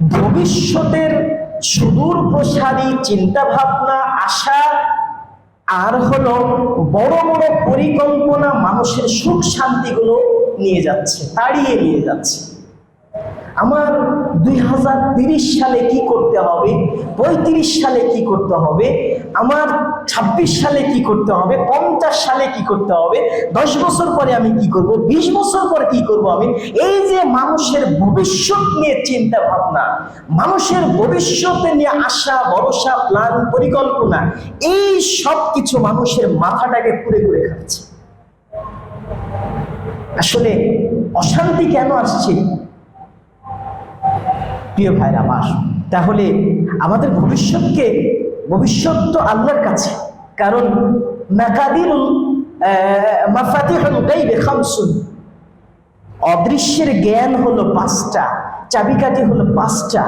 ভবিষ্যতের সুদূর প্রসারী চিন্তা ভাবনা আশা আর হলো বড় বড় পরিকল্পনা মানুষের সুখ শান্তিগুলো নিয়ে যাচ্ছে, তাড়িয়ে নিয়ে যাচ্ছে। আমার দুই সালে কি করতে হবে? পঁয়ত্রিশ সালে কি করতে হবে? আমার ছাব্বিশ সালে কি করতে হবে? পঞ্চাশ সালে কি করতে হবে? দশ বছর পরে আমি কি করব? বিশ বছর পরে কি করব আমি? এই যে মানুষের ভবিষ্যৎ নিয়ে চিন্তা ভাবনা, মানুষের ভবিষ্যতে নিয়ে আশা, ভরসা প্ল্যান পরিকল্পনা, এই সব কিছু মানুষের মাথাটাকে পুড়ে পুড়ে খাচ্ছে। আসলে অশান্তি কেন আসছে? প্রিয় ভাইরা আমার তাহলে আমাদের ভবিষ্যৎকে, ভবিষ্যৎ তো আল্লাহর কাছে, কারণ অদৃশ্যের জ্ঞান হলো পাঁচটা, চাবিকাঠি হলো পাঁচটা।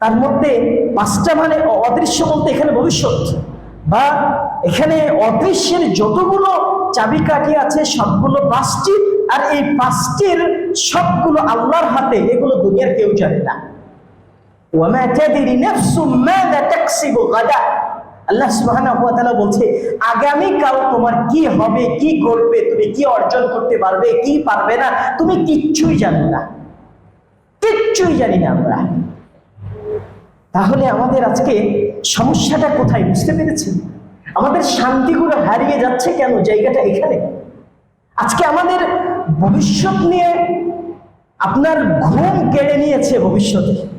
তার মধ্যে পাঁচটা মানে অদৃশ্য বলতে এখানে ভবিষ্যৎ। বা এখানে অদৃশ্যের যতগুলো চাবিকাঠি আছে, সবগুলো পাঁচটি, আর এই পাঁচটির সবগুলো আল্লাহর হাতে, এগুলো দুনিয়ার কেউ জানে না। ওয়ামা তাদরি নাফসুম মাযা তাকসিবু গাদা। আল্লাহ সুবহানাহু ওয়া তাআলা বলছে, আগামী কাল তোমার কি হবে, কি করবে তুমি কি অর্জন করতে পারবে, কি পারবে না, তুমি কিচ্ছুই জানো না। কিচ্ছুই জানি না আমরা। তাহলে আমাদের আজকে সমস্যাটা কোথায় বুঝতে পেরেছেন? আমাদের শান্তিগুলো হারিয়ে যাচ্ছে কেন? জায়গাটা এখানে। আজকে আমাদের ভবিষ্যৎ নিয়ে আপনার ঘুম কেড়ে নিয়েছে ভবিষ্যতে।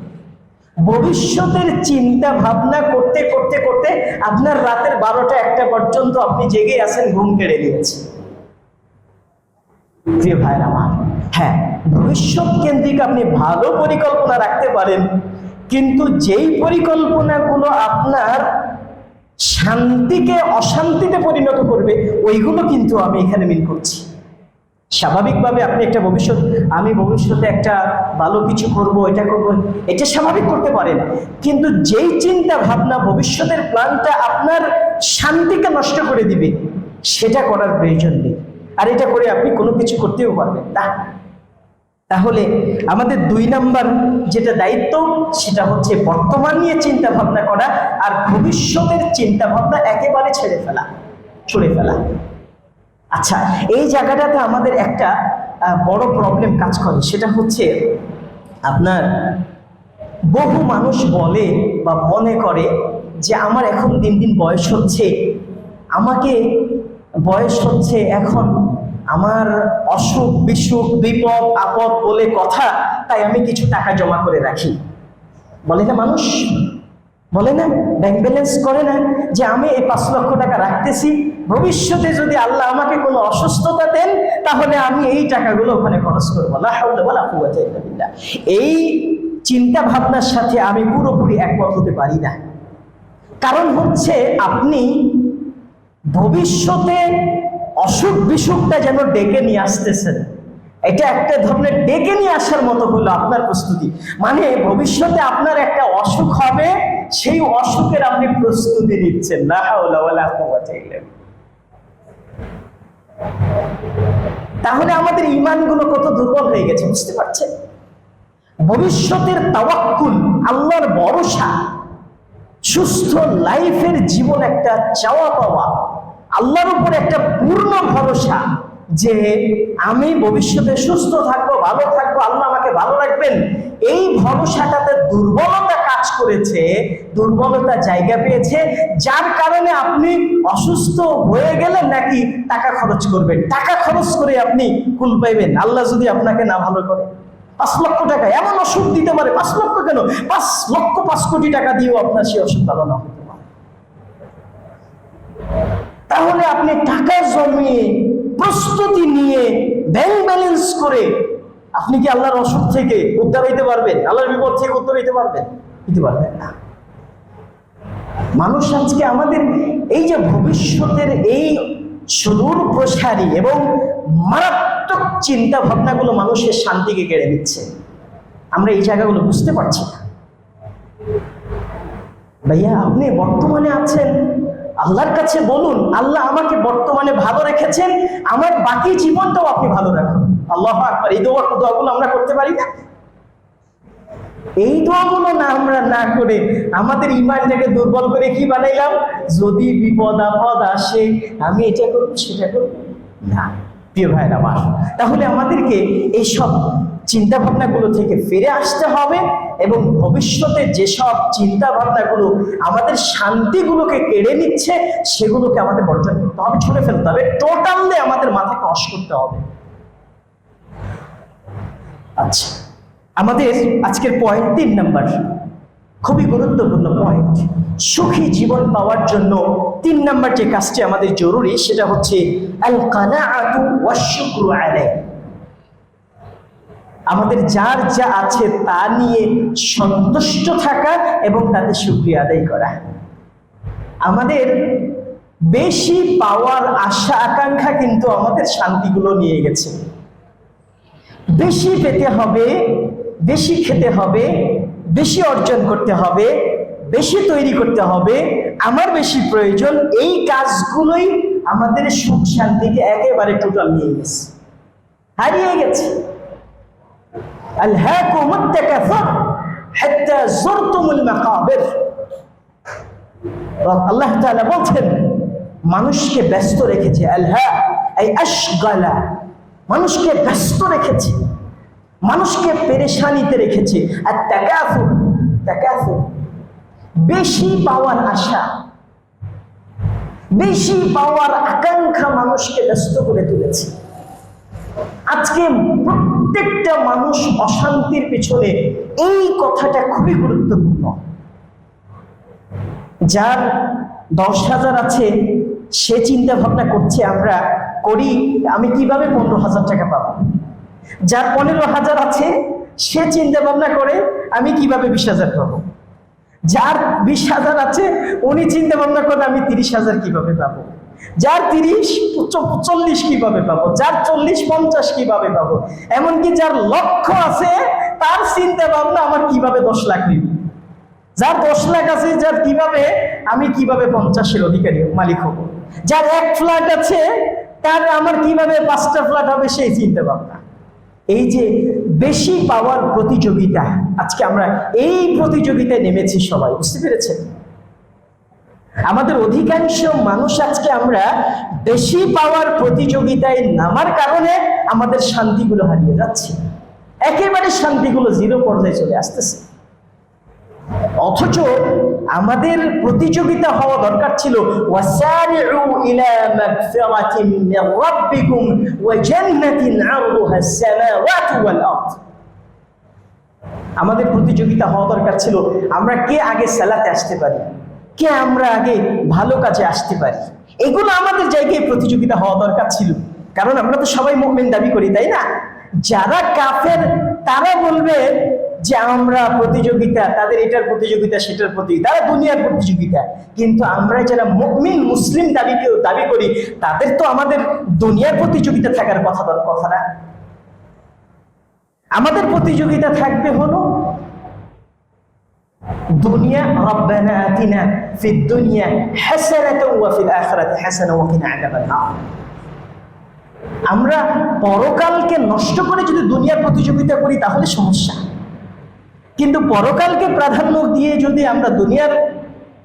ভবিষ্যতের চিন্তা ভাবনা করতে করতে করতে আপনার রাতের বারোটা একটা পর্যন্ত আপনি জেগে আছেন, ঘুম কেড়ে নিয়েছে। প্রিয় ভাইয়ের আমার হ্যাঁ ভবিষ্যৎ কেন্দ্রিক আপনি ভালো পরিকল্পনা রাখতে পারেন, কিন্তু যেই পরিকল্পনাগুলো আপনার শান্তিকে অশান্তিতে পরিণত করবে, ওইগুলো কিন্তু আমি এখানে মিল করছি। স্বাভাবিকভাবে আপনি একটা ভবিষ্যৎ, আমি ভবিষ্যতে একটা ভালো কিছু করব, এটা করব, এটা স্বাভাবিক করতে পারেন কিন্তু যেই চিন্তা ভাবনা ভবিষ্যতের প্ল্যানটা আপনার শান্তিকে নষ্ট করে দিবে, সেটা করার প্রয়োজন নেই। আর এটা করে আপনি কোনো কিছু করতেও পারবেন না। তাহলে আমাদের দুই নাম্বার যেটা দায়িত্ব, সেটা হচ্ছে বর্তমান নিয়ে চিন্তা ভাবনা করা আর ভবিষ্যতের চিন্তা ভাবনা একেবারে ছেড়ে ফেলা, ছুড়ে ফেলা। আচ্ছা এই জায়গাটাতে আমাদের একটা বড় প্রবলেম কাজ করে। সেটা হচ্ছে আপনার বহু মানুষ বলে বা মনে করে যে আমার এখন দিন দিন বয়স হচ্ছে, আমাকে বয়স হচ্ছে এখন আমার অসুখ, বিসুখ, বিপদ, আপদ বলে কথা, তাই আমি কিছু টাকা জমা করে রাখি। বলে না মানুষ? বলে না ব্যাংক ব্যালেন্স করে না, যে আমি এই পাঁচ লক্ষ টাকা রাখতেছি, ভবিষ্যতে যদি আল্লাহ আমাকে কোনো অসুস্থতা দেন, তাহলে আমি এই টাকাগুলো ওখানে খরচ করব। এই চিন্তা ভাবনার সাথে আমি পুরোপুরি একমত হতে পারি না। কারণ হচ্ছে আপনি ভবিষ্যতে অসুখ বিসুখটা যেন ডেকে নিয়ে আসতেছেন। এটা একটা ধরনের ডেকে নিয়ে আসার মতো হলো আপনার প্রস্তুতি। মানে ভবিষ্যতে আপনার একটা অসুখ হবে সেই অসুখের আপনি প্রস্তুতি ইল্লা বিল্লাহ। তাহলে আমাদের ইমানগুলো কত দুর্বল হয়ে গেছে, বুঝতে পারছেন ভবিষ্যতের তাওয়াক্কুল, আল্লাহর ভরসা, সুস্থ লাইফের জীবন একটা চাওয়া পাওয়া, আল্লাহর উপর একটা পূর্ণ ভরসা যে আমি ভবিষ্যতে সুস্থ থাকব, ভালো থাকব, আল্লাহ আমাকে ভালো রাখবেন, এই ভরসাটাতে দুর্বলতা কাজ করেছে, দুর্বলতা জায়গা পেয়েছে, যার কারণে আপনি অসুস্থ হয়ে গেলেন নাকি টাকা খরচ করবেন। টাকা খরচ করে আপনি কুল পাইবেন। আল্লাহ যদি আপনাকে না ভালো করে, পাঁচ লক্ষ টাকা এমন অসুখ দিতে পারে, পাঁচ লক্ষ কেন? পাঁচ লক্ষ পাঁচ কোটি টাকা দিয়েও আপনার সেই অসুখ ভালো না হতে পারে। তাহলে আপনি টাকা জমিয়ে প্রস্তুতি নিয়ে ব্যাংক ব্যালেন্স করে আপনি কি আল্লাহর অসুখ থেকে উদ্ধার হইতে পারবেন? আল্লাহর বিপদ থেকে উত্তর হইতে পারবেন? হইতে পারবেন না। মানুষ আজকে আমাদের এই যে ভবিষ্যতের এই সুদূর প্রসারী এবং মারাত্মক চিন্তা ভাবনাগুলো মানুষের শান্তিকে কেড়ে নিচ্ছে। আমরা এই জায়গাগুলো বুঝতে পারছি না। ভাইয়া, আপনি বর্তমানে আছেন আল্লাহর কাছে বলুন, আল্লাহ আমাকে বর্তমানে ভালো রেখেছেন, আমার বাকি জীবনটাও আপনি ভালো রাখুন। আল্লাহ আকবার, এই দোয়া দোয়াগুলো আমরা করতে পারি না? এই দোয়াগুলো না আমরা না করে আমাদের ইমানটাকে দুর্বল করে কি বানাইলাম? যদি বিপদ আপদ আসে, আমি এটা করব, সেটা করব? না, প্রিয় ভাইরা আমার তাহলে আমাদেরকে এইসব চিন্তা ভাবনাগুলো থেকে ফিরে আসতে হবে। এবং ভবিষ্যতে যেসব চিন্তা ভাবনাগুলো আমাদের শান্তিগুলোকে কেড়ে নিচ্ছে, সেগুলোকে আমাদের বর্জন করতে হবে, ছুড়ে ফেলতে হবে টোটালি আমাদের মাথাকে অস করতে হবে। আচ্ছা আমাদের আজকের পয়েন্ট তিন নাম্বার, খুবই গুরুত্বপূর্ণ পয়েন্ট সুখী জীবন পাওয়ার জন্য তিন নাম্বার যে কাজটি আমাদের জরুরি, সেটা হচ্ছে আল কানাআতু ওয়াশ-শুকরু আলাইহি। আমাদের যার যা আছে তা নিয়ে সন্তুষ্ট থাকা এবং তাতে শুকরিয়া আদায় করা। আমাদের বেশি পাওয়ার আশা, আকাঙ্ক্ষা কিন্তু আমাদের শান্তিগুলো নিয়ে গেছে। বেশি পেতে হবে, বেশি খেতে হবে, বেশি অর্জন করতে হবে, বেশি তৈরি করতে হবে, আমার বেশি প্রয়োজন, এই কাজগুলোই আমাদের সুখ শান্তিকে একেবারে টোটাল নিয়ে গেছে। হারিয়ে গেছে। ألهاكم التكاثر حتى زرتم المقابر আল্লাহ তাআলা বলছেন মানুষকে ব্যস্ত রেখেছে আলহা এই আশগালা মানুষকে ব্যস্ত রেখেছে মানুষকে পেরেশানিতে রেখেছে আর তাকাফু তাকাফু বেশি পাওয়ার আশা বেশি পাওয়ার আকাঙ্ক্ষা মানুষকে ব্যস্ত করে তুলেছে আজকে প্রত্যেকটা মানুষ অশান্তির পিছনে এই কথাটা খুবই গুরুত্বপূর্ণ। যার দশ হাজার আছে, সে চিন্তা ভাবনা করছে, আমরা করি, আমি কীভাবে পনেরো হাজার টাকা পাবো? যার পনেরো হাজার আছে, সে চিন্তা ভাবনা করে, আমি কীভাবে বিশ হাজার পাবো? যার বিশ হাজার আছে, উনি চিন্তা ভাবনা করে, আমি তিরিশ হাজার কীভাবে পাবো? যার তিরিশ চল্লিশ কীভাবে পাবো? যার চল্লিশ, পঞ্চাশ কীভাবে পাবো? এমনকি যার লক্ষ্য আছে, তার চিন্তা ভাবনা আমার কীভাবে দশ লাখ নিব? যার দশ লাখ আছে, যার কীভাবে আমি কীভাবে পঞ্চাশের অধিকারী মালিক হব? যার এক ফ্ল্যাট আছে, তার আমার কীভাবে পাঁচটা ফ্ল্যাট হবে, সেই চিন্তা ভাবনা। এই যে বেশি পাওয়ার প্রতিযোগিতা, আজকে আমরা এই প্রতিযোগিতায় নেমেছি সবাই, বুঝতে পেরেছেন? আমাদের অধিকাংশ মানুষ আজকে আমরা বেশি পাওয়ার প্রতিযোগিতায় নামার কারণে আমাদের শান্তিগুলো হারিয়ে যাচ্ছে। একেবারে শান্তিগুলো জিরো পর্যায়ে চলে আসতেছে। অথচ আমাদের প্রতিযোগিতা হওয়া দরকার ছিল আমাদের প্রতিযোগিতা হওয়া দরকার ছিল, আমরা কে আগে সালাতে আসতে পারি? কে আমরা আগে ভালো কাজে আসতে পারি? এগুলো আমাদের জায়গায় প্রতিযোগিতা হওয়া দরকার ছিল। কারণ আমরা তো সবাই মুমিন দাবি করি, তাই না? যারা কাফের, তারা বলবে যে আমরা প্রতিযোগিতা, তাদের এটার প্রতিযোগিতা, সেটার প্রতিযোগিতা। তারা দুনিয়ার প্রতিযোগিতা। কিন্তু আমরা যারা মুমিন, মুসলিম দাবি দাবি করি, তাদের তো আমাদের দুনিয়ার প্রতিযোগিতা থাকার কথা কথা না। আমাদের প্রতিযোগিতা থাকবে হলো দুনিয়া রব্বানা আতিনা ফিদ দুনিয়া হাসানাতাও ওয়া ফিল আখিরাতি হাসানা ওয়া কিনা আমরা পরকালকে নষ্ট করে যদি দুনিয়ার প্রতিযোগিতা করি তাহলে সমস্যা। কিন্তু পরকালকে প্রাধান্য দিয়ে যদি আমরা দুনিয়ার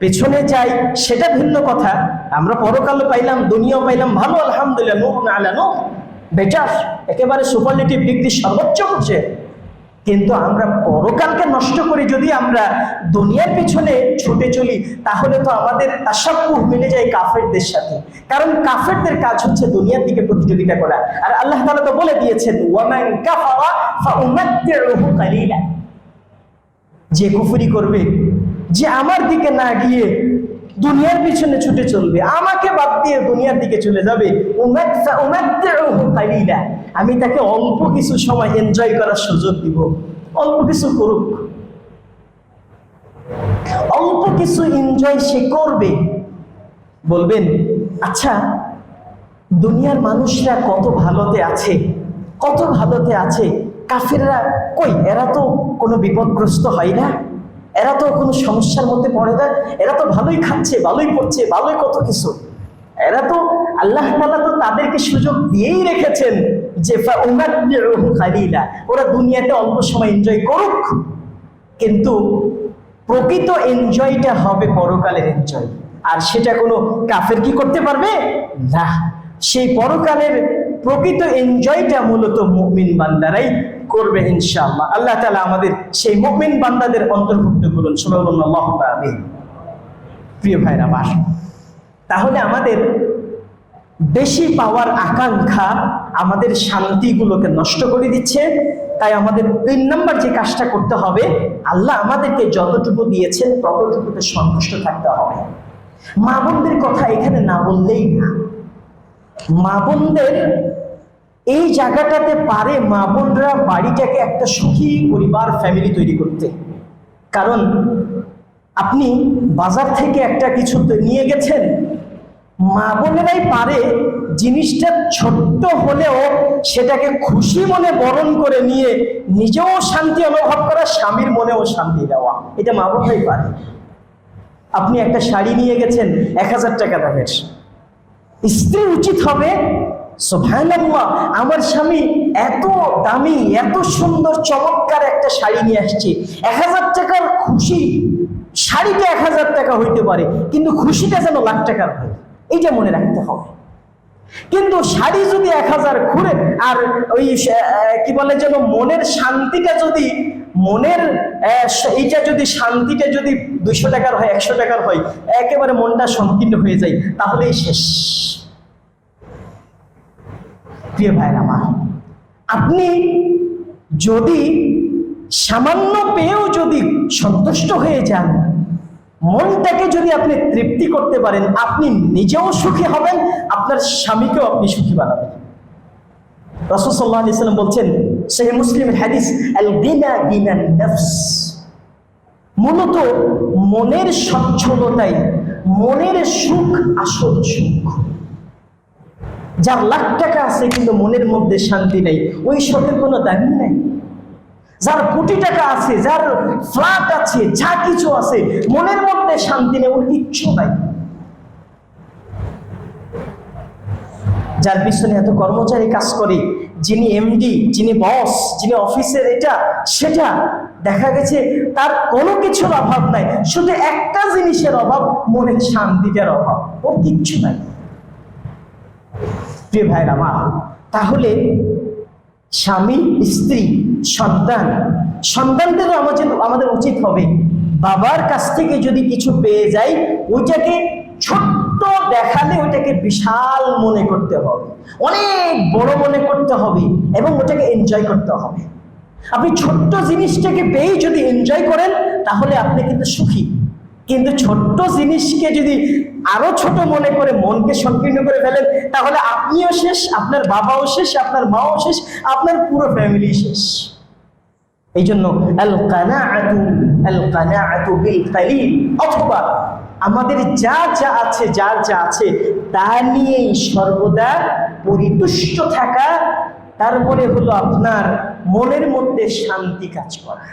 পেছনে যাই, সেটা ভিন্ন কথা। আমরা পরকাল পাইলাম, দুনিয়াও পাইলাম, ভালো, আলহামদুলিল্লাহ নূর আলা নূর। বেটার একেবারে সুপারলেটিভ ডিগ্রি সর্বোচ্চ হচ্ছে কিন্তু আমরা পরকালকে নষ্ট করে যদি আমরা দুনিয়ার পিছনে ছুটে চলি, তাহলে তো আমাদের তাসাব্বুহ মিলে যায় কাফেরদের সাথে। কারণ কাফেরদের কাজ হচ্ছে দুনিয়ার দিকে প্রতিযোগিতা করা। আর আল্লাহ তাআলা তো বলে দিয়েছেন যে কুফরি করবে, যে আমার দিকে না গিয়ে দুনিয়ার পিছনে ছুটে চলবে। আমাকে বাদ দিয়ে দুনিয়ার দিকে চলে যাবে। আমি তাকে অল্প কিছু সময় এনজয় করার সুযোগ দিব। অল্প কিছু করুক। অল্প কিছু এনজয় সে করবে। বলবেন আচ্ছা দুনিয়ার মানুষরা কত ভালোতে আছে? কত ভালোতে আছে? কাফেররা কই? এরা তো কোনো বিপদগ্রস্ত হয় না? এরা তো কোনো সমস্যার মধ্যে পড়ে না, এরা তো ভালোই খাচ্ছে, ভালোই পড়ছে, ভালোই কত কিছু। এরা তো আল্লাহ তো তাদেরকে সুযোগ দিয়েই রেখেছেন যে কালিলা। ওরা দুনিয়াতে অল্প সময় এনজয় করুক। কিন্তু প্রকৃত এনজয়টা হবে পরকালের এনজয় আর সেটা কোনো কাফের কি করতে পারবে? না। সেই পরকালের প্রকৃত এনজয়টা মূলত মুমিন বান্দারাই করবে ইনশাআল্লাহ। আল্লাহ তাআলা আমাদের সেই মুমিন বান্দাদের অন্তর্ভুক্ত করুন। সুবহানাল্লাহ, আমিন। প্রিয় ভাইরা, আমার, তাহলে আমাদের বেশি পাওয়ার আকাঙ্ক্ষা আমাদের শান্তিগুলোকে নষ্ট করে দিচ্ছে। তাই আমাদের তিন নম্বর যে কাজটা করতে হবে, আল্লাহ আমাদেরকে যতটুকু দিয়েছেন ততটুকুতে সন্তুষ্ট থাকতে হবে। মা বোনদের কথা এখানে না বললেই না। মা বোনদের এই জায়গাটাতে পারে মা বোনরা বাড়িটাকে একটা সুখী পরিবার ফ্যামিলি তৈরি করতে। কারণ আপনি বাজার থেকে একটা কিছু নিয়ে গেছেন, মা বোনেরাই পারে জিনিসটা ছোট্ট হলেও সেটাকে খুশি মনে বরণ করে নিয়ে নিজেও শান্তি অনুভব করা, স্বামীর মনেও শান্তি দেওয়া। এটা মা বোনরাই পারে। আপনি একটা শাড়ি নিয়ে গেছেন, এক হাজার টাকা দামের। স্ত্রী উচিত হবে আমার স্বামী এত দামি, এত সুন্দর, চমৎকার একটা শাড়ি নিয়ে আসছে। এক হাজার টাকার খুশি শাড়িটা এক হাজার টাকা হইতে পারে, কিন্তু খুশিটা যেন লাখ টাকার হয়, এইটা মনে রাখতে হবে। কিন্তু শাড়ি যদি এক হাজার ঘুরে আর ওই কি বলে যেন, মনের শান্তিটা যদি, মনের এইটা যদি শান্তিটা যদি দুইশো টাকার হয়, একশো টাকার হয়, একেবারে মনটা সংকীর্ণ হয়ে যায়, তাহলেই শেষ। প্রিয় ভাইয়ের আমার, আপনি যদি সামান্য পেয়েও যদি সন্তুষ্ট হয়ে যান, মনটাকে যদি আপনি তৃপ্তি করতে পারেন, আপনি নিজেও সুখী হবেন, আপনার স্বামীকেও আপনি সুখী বানাবেন। সাল্লাম বলছেন সেই মুসলিমের হাদিস মূলত মনের সচ্ছলতাই মনের সুখ আসল সুখ। যার লাখ টাকা আছে কিন্তু মনের মধ্যে শান্তি নেই, ওই শখের কোনো দাবি নাই। যার কোটি টাকা আছে, যার ফ্ল্যাট আছে, যা কিছু আছে, মনের মধ্যে শান্তি নেই, ওর কিচ্ছু নাই। যার পিছনে এত কর্মচারী কাজ করে, যিনি এমডি যিনি বস যিনি অফিসের এটা, সেটা, দেখা গেছে তার কোনো কিছুর অভাব নাই, শুধু একটা জিনিসের অভাব, মনের শান্তিটার অভাব, ওর কিচ্ছু নাই। প্রিয় ভাইয়ের আমার, তাহলে স্বামী, স্ত্রী, সন্তান, সন্তানদেরও আমাদের আমাদের উচিত হবে বাবার কাছ থেকে যদি কিছু পেয়ে যাই ওইটাকে ছোট্ট দেখালে ওইটাকে বিশাল মনে করতে হবে। অনেক বড় মনে করতে হবে এবং ওটাকে এনজয় করতে হবে। আপনি ছোট্ট জিনিসটাকে পেয়েই যদি এনজয় করেন, তাহলে আপনি কিন্তু সুখী। কিন্তু ছোট্ট জিনিসকে যদি আরও ছোট মনে করে, মনকে সংকীর্ণ করে ফেলেন, তাহলে আপনিও শেষ, আপনার বাবাও শেষ, আপনার মাও শেষ, আপনার পুরো ফ্যামিলি শেষ। এই জন্য অথবা আমাদের যা যা আছে, যার যা আছে, তা নিয়েই সর্বদা পরিতুষ্ট থাকা, তারপরে হলো আপনার মনের মধ্যে শান্তি কাজ করা।